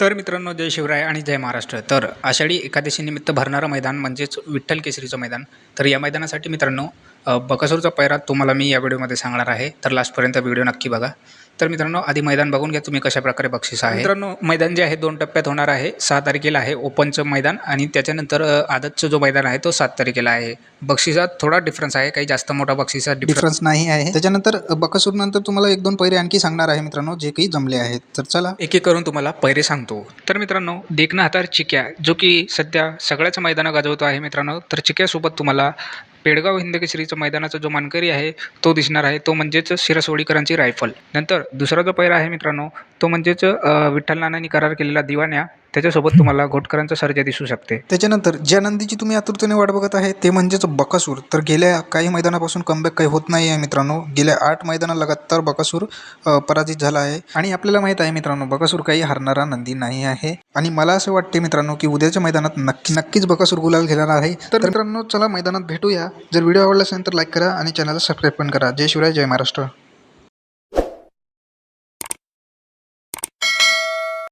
तर मित्रांनो जय शिवराय आणि जय महाराष्ट्र. तर आषाढी एकादशीनिमित्त भरणारं मैदान म्हणजेच विठ्ठल केसरीचं मैदान. तर या मैदानासाठी मित्रांनो बकासूरचा पैरा तुम्हाला मी या व्हिडिओमध्ये सांगणार आहे. तर लास्टपर्यंत व्हिडिओ नक्की बघा. तर मित्रांनो आधी मैदान बघून घ्या तुम्ही कशा प्रकारे बक्षीस आहे. मित्रांनो मैदान जे आहे दोन टप्प्यात होणार आहे. सहा तारखेला आहे ओपनचं मैदान आणि त्याच्यानंतर आदतचं जो मैदान आहे तो सात तारखेला आहे. बक्षिसात थोडा डिफरन्स आहे. काही जास्त मोठा बक्षिसात डिफरन्स डिफरन्स नाही आहे. त्याच्यानंतर बकासूर नंतर तुम्हाला एक दोन पैरे आणखी सांगणार आहे मित्रांनो जे काही जमले आहेत. तर चला. एक एक करून तुम्हाला पैरे सांगतो. तर मित्रांनो देखना हातार चिक्या जो की सध्या सगळ्याच मैदानं गाजवतो आहे मित्रांनो. तर चिक्यासोबत तुम्हाला पेडगाव हिंदकेसरीचं मैदानाचा जो मानकरी आहे तो दिसणार आहे. तो म्हणजेच शिरसोडीकरांची रायफल. नंतर दुसरा जो पैरा आहे मित्रांनो तो म्हणजेच अ, विठ्ठल नानांनी करार केलेला दिवाण्या त्याच्यासोबत तुम्हाला घोटकरांचा सर्जा दिसू शकते. त्याच्यानंतर ज्या नंदीची तुम्ही आतुरतेने वाट बघत आहे ते म्हणजेच बकासूर. तर गेल्या काही मैदानापासून कमबॅक काही होत नाही आहे मित्रांनो. गेल्या आठ मैदाना लगातार बकासूर पराजित झाला आहे. आणि आपल्याला माहीत आहे मित्रांनो बकासूर काही हरणारा नंदी नाही आहे. आणि मला असं वाटते मित्रांनो की उद्याच्या मैदानात नक्की नक्कीच बकासूर गुलाल घेणार आहे. तर मित्रांनो चला मैदानात भेटूया. जर व्हिडिओ आवडला असेल तर लाईक करा आणि चॅनलला सबस्क्राईब पण करा. जय शिवराय जय महाराष्ट्र.